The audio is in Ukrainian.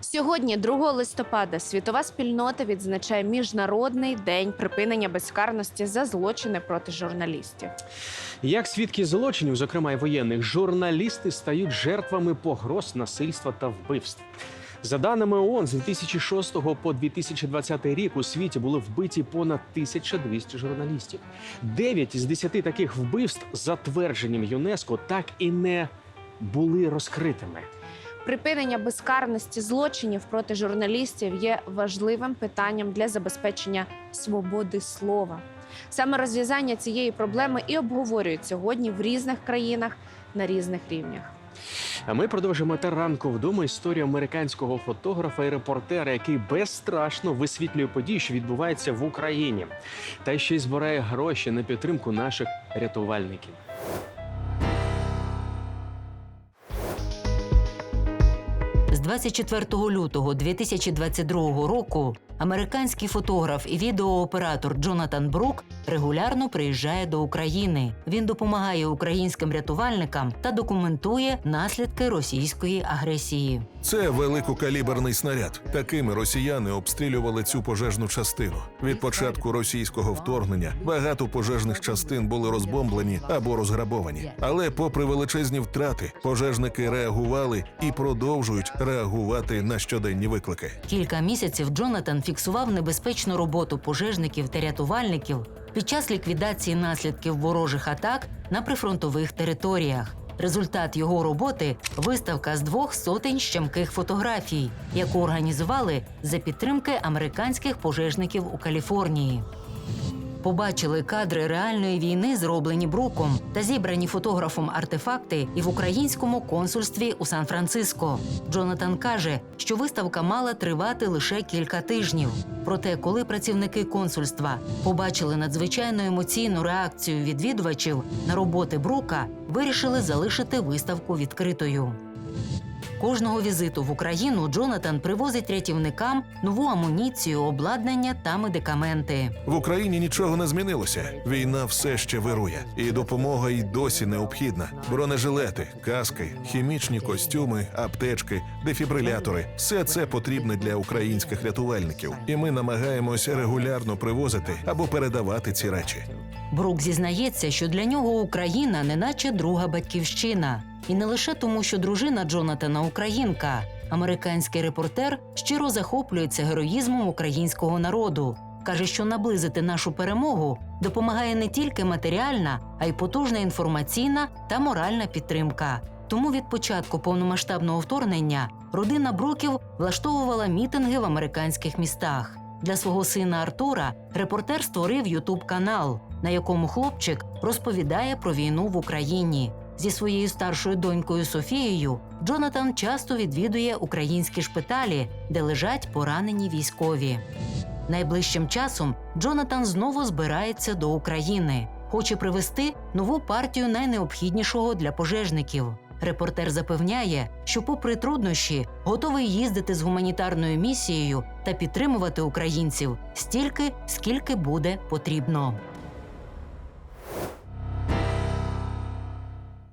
Сьогодні, 2 листопада, світова спільнота відзначає міжнародний день припинення безкарності за злочини проти журналістів. Як свідки злочинів, зокрема й воєнних, журналісти стають жертвами погроз, насильства та вбивств. За даними ООН, з 2006 по 2020 рік у світі були вбиті понад 1200 журналістів. Дев'ять із десяти таких вбивств, за твердженням ЮНЕСКО, так і не були розкритими. Припинення безкарності злочинів проти журналістів є важливим питанням для забезпечення свободи слова. Саме розв'язання цієї проблеми і обговорюють сьогодні в різних країнах на різних рівнях. А ми продовжимо та ранку вдома історію американського фотографа і репортера, який безстрашно висвітлює події, що відбуваються в Україні, та ще й збирає гроші на підтримку наших рятувальників. 24 лютого 2022 року американський фотограф і відеооператор Джонатан Брук регулярно приїжджає до України. Він допомагає українським рятувальникам та документує наслідки російської агресії. Це великокаліберний снаряд. Такими росіяни обстрілювали цю пожежну частину. Від початку російського вторгнення багато пожежних частин були розбомблені або розграбовані. Але, попри величезні втрати, пожежники реагували і продовжують реагувати на щоденні виклики. Кілька місяців Джонатан фіксував небезпечну роботу пожежників та рятувальників під час ліквідації наслідків ворожих атак на прифронтових територіях. Результат його роботи виставка з двох сотень щемких фотографій, яку організували за підтримки американських пожежників у Каліфорнії. Побачили кадри реальної війни, зроблені бруком, та зібрані фотографом артефакти і в українському консульстві у Сан-Франциско. Джонатан каже, що виставка мала тривати лише кілька тижнів. Проте, коли працівники консульства побачили надзвичайно емоційну реакцію відвідувачів на роботи Брука, вирішили залишити виставку відкритою. Кожного візиту в Україну Джонатан привозить рятівникам нову амуніцію, обладнання та медикаменти. В Україні нічого не змінилося. Війна все ще вирує, і допомога й досі необхідна. Бронежилети, каски, хімічні костюми, аптечки, дефібрилятори все це потрібне для українських рятувальників. І ми намагаємось регулярно привозити або передавати ці речі. Брук зізнається, що для нього Україна неначе друга батьківщина. І не лише тому, що дружина Джонатана українка. Американський репортер щиро захоплюється героїзмом українського народу. Каже, що наблизити нашу перемогу допомагає не тільки матеріальна, а й потужна інформаційна та моральна підтримка. Тому від початку повномасштабного вторгнення родина Бруків влаштовувала мітинги в американських містах. Для свого сина Артура репортер створив Ютуб канал, на якому хлопчик розповідає про війну в Україні. Зі своєю старшою донькою Софією Джонатан часто відвідує українські шпиталі, де лежать поранені військові. Найближчим часом Джонатан знову збирається до України, хоче привезти нову партію найнеобхіднішого для пожежників. Репортер запевняє, що, попри труднощі, готовий їздити з гуманітарною місією та підтримувати українців стільки, скільки буде потрібно.